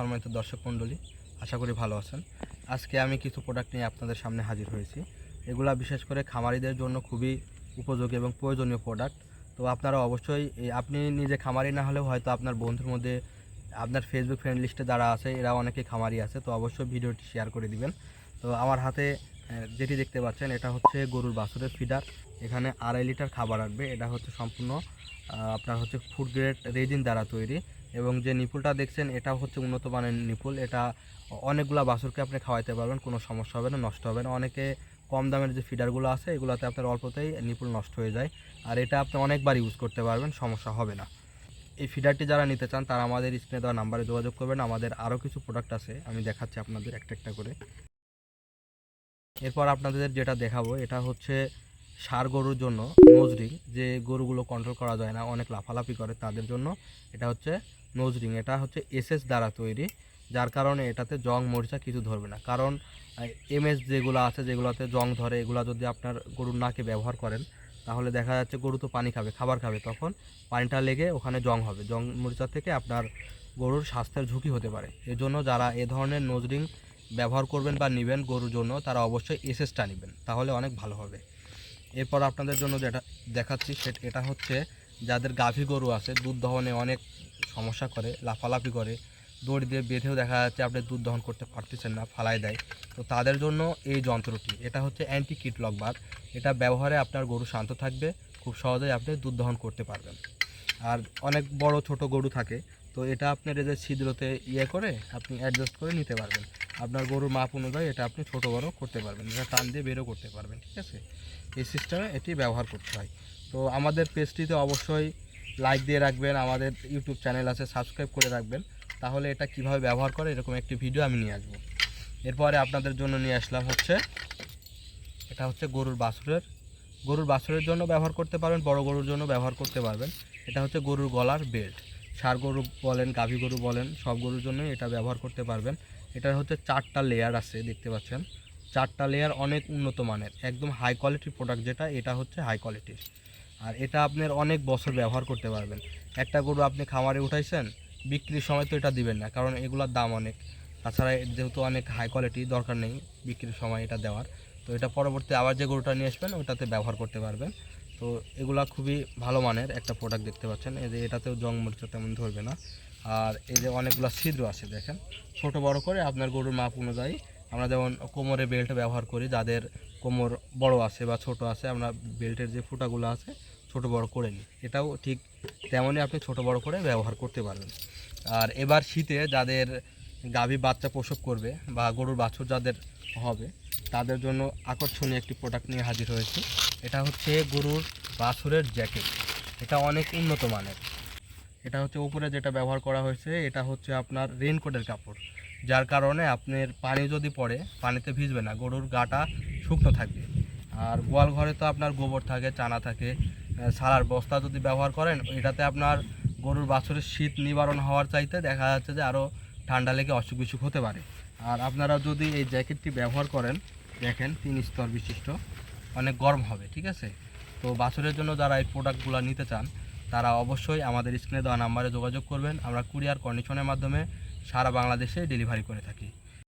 সম্মানিত দর্শক মণ্ডলী, আশা করি ভালো আছেন। আজকে আমি কিছু প্রোডাক্ট নিয়ে আপনাদের সামনে হাজির হয়েছি। এগুলা বিশেষ করে খামারিদের জন্য খুবই উপযোগী এবং প্রয়োজনীয় প্রোডাক্ট তো আপনারা অবশ্যই আপনি নিজে খামারি না হলেও হয়তো আপনার বন্ধুর মধ্যে, আপনার ফেসবুক ফ্রেন্ড লিস্টে যারা আছে, এরা অনেকে খামারি আছে, তো অবশ্যই ভিডিওটি শেয়ার করে দিবেন। তো আমার হাতে যেটি দেখতে পাচ্ছেন, এটা হচ্ছে গরুর বাছুরের ফিডার এখানে আড়াই লিটার খাবার আসবে। এটা হচ্ছে সম্পূর্ণ আপনার হচ্ছে ফুড গ্রেড রেজিন দ্বারা তৈরি। এবং যে নিপুলটা দেখছেন এটা হচ্ছে উন্নত মানের নিপুল। এটা অনেকগুলা বাছুরকে আপনি খাওয়াইতে পারবেন, কোনো সমস্যা হবে না, নষ্ট হবে না। অনেকে কম দামের যে ফিডারগুলো আছে, এগুলোতে আপনার অল্পতেই নিপুল নষ্ট হয়ে যায়। আর এটা আপনি অনেকবার ইউজ করতে পারবেন, সমস্যা হবে না। এই ফিডারটি যারা নিতে চান, তারা আমাদের স্ক্রিনে দেওয়া নাম্বারে যোগাযোগ করবেন। আমাদের আরও কিছু প্রোডাক্ট আছে, আমি দেখাচ্ছি আপনাদের একটা একটা করে। এরপর আপনাদের যেটা দেখাবো, এটা হচ্ছে সার গরুর জন্য নোজরিং, যে গরুগুলো কন্ট্রোল করা যায় না, অনেক লাফালাফি করে তাদের জন্য, এটা হচ্ছে নোজরিং, এটা হচ্ছে এসএস দ্বারা তৈরি, যার কারণে এটাতে জং মরিচা কিছু ধরবে না। কারণ এমএস যেগুলো আছে, যেগুলোতে জং ধরে, এগুলো যদি আপনার গরুর নাকে ব্যবহার করেন, তাহলে দেখা যাচ্ছে গরু তো পানি খাবে, খাবার খাবে, তখন পানিটা লেগে ওখানে জং হবে। জং মরিচা থেকে আপনার গরুর স্বাস্থ্যের ঝুঁকি হতে পারে। এজন্য যারা এ ধরনের নোজরিং ব্যবহার করবেন বা নেবেন গরুর জন্য, তারা অবশ্যই এসএসটা নেবেন, তাহলে অনেক ভালো হবে। এরপর আপনাদের জন্য যেটা দেখাচ্ছি সেটা এটা হচ্ছে যাদের গাভী গরু আছে, দুধ দহনে অনেক সমস্যা করে, লাফালাফি করে, দড়ি দিয়ে বেঁধেও দেখা যাচ্ছে আপনি দুধ দহন করতে পারতেছেন না, ফালাই দেয়। তো তাদের জন্য এই যন্ত্রটি, এটা হচ্ছে অ্যান্টি কিট লকবার এটা ব্যবহারে আপনার গরু শান্ত থাকবে, খুব সহজেই আপনি দুধ দহন করতে পারবেন। আর অনেক বড় ছোট গরু থাকে, তো এটা আপনার যে ছিদ্রতে ইয়ে করে আপনি অ্যাডজাস্ট করে নিতে পারবেন। আপনার গরুর মাপ অনুযায়ী এটা আপনি ছোটো বড়ো করতে পারবেন। এটা টান দিয়ে বেরো করতে পারবেন, ঠিক আছে? এই সিস্টেমে এটি ব্যবহার করতে হয়। তো আমাদের পেজটিতে অবশ্যই লাইক দিয়ে রাখবেন, আমাদের ইউটিউব চ্যানেল আছে সাবস্ক্রাইব করে রাখবেন। তাহলে এটা কীভাবে ব্যবহার করে এরকম একটি ভিডিও আমি নিয়ে আসব। এরপরে আপনাদের জন্য নিয়ে আসলাম হচ্ছে, এটা হচ্ছে গরুর বাছুরের গরুর বাছুরের জন্য ব্যবহার করতে পারবেন, বড় গরুর জন্য ব্যবহার করতে পারবেন। এটা হচ্ছে গরুর গলার বেল্ট ষাঁড় গরু বলেন, গাভী গরু বলেন, সব গরুর জন্যই এটা ব্যবহার করতে পারবেন। এটার হচ্ছে চারটা লেয়ার আছে, দেখতে পাচ্ছেন। চারটা লেয়ার অনেক উন্নত মানের, একদম হাই কোয়ালিটির প্রোডাক্ট যেটা, এটা হচ্ছে হাই কোয়ালিটির আর এটা আপনার অনেক বছর ব্যবহার করতে পারবেন। একটা গরু আপনি খামারে উঠাইছেন, বিক্রির সময় তো এটা দিবেন না, কারণ এগুলোর দাম অনেক। তাছাড়া যেহেতু অনেক হাই কোয়ালিটি দরকার নেই বিক্রির সময় এটা দেওয়ার। তো এটা পরবর্তী আবার যে গরুটা নিয়ে আসবেন, ওটাতে ব্যবহার করতে পারবেন। তো এগুলা খুবই ভালো মানের একটা প্রোডাক্ট দেখতে পাচ্ছেন। এই যে এটাতেও জং মরিচা তেমন ধরবে না। আর এই যে অনেকগুলো ছিদ্র আছে দেখেন। ছোট বড় করে আপনার গরুর মাপ অনুযায়ী আমরা যেমন কোমরে বেল্ট ব্যবহার করি, যাদের কোমর বড় আছে বা ছোট আছে, আমরা বেল্টের যে ফুটাগুলো আছে ছোট বড় করে নিই। এটাও ঠিক তেমনই আপনি ছোট বড় করে ব্যবহার করতে পারবেন। আর এবার শীতে যাদের গাভী বাচ্চা প্রসব করবে বা গরুর বাছুর যাদের হবে তাদের জন্য আকর্ষণীয় একটি প্রোডাক্ট নিয়ে হাজির হয়েছি। এটা হচ্ছে গরুর বাছুরের জ্যাকেট। এটা অনেক উন্নত মানের। এটা হচ্ছে উপরে যেটা ব্যবহার করা হয়েছে, এটা হচ্ছে আপনার রেনকোটের কাপড়। যার কারণে আপনার পানি যদি পড়ে, পানিতে ভিজবে না, গরুর গাটা শুকনো থাকবে। আর গোয়াল ঘরে তো আপনার গোবর থাকে, চানা থাকে সারার বস্তা যদি ব্যবহার করেন, এটাতে আপনার গরুর বাছুরের শীত নিবারণ হওয়ার চাইতে দেখা যাচ্ছে যে আরও ঠান্ডা লেগে অসুখ বিসুখ হতে পারে। আর আপনারা যদি এই জ্যাকেটটি ব্যবহার করেন দেখেন, তিন স্তর বিশিষ্ট। অনেক গরম হবে, ঠিক আছে? তো বাছরের জন্য যারা এই প্রোডাক্টগুলো নিতে চান, তারা অবশ্যই আমাদের স্ক্রিনে দেওয়া নাম্বারে যোগাযোগ করবেন। আমরা কুরিয়ার কন্ডিশনের মাধ্যমে সারা বাংলাদেশে ডেলিভারি করে থাকি।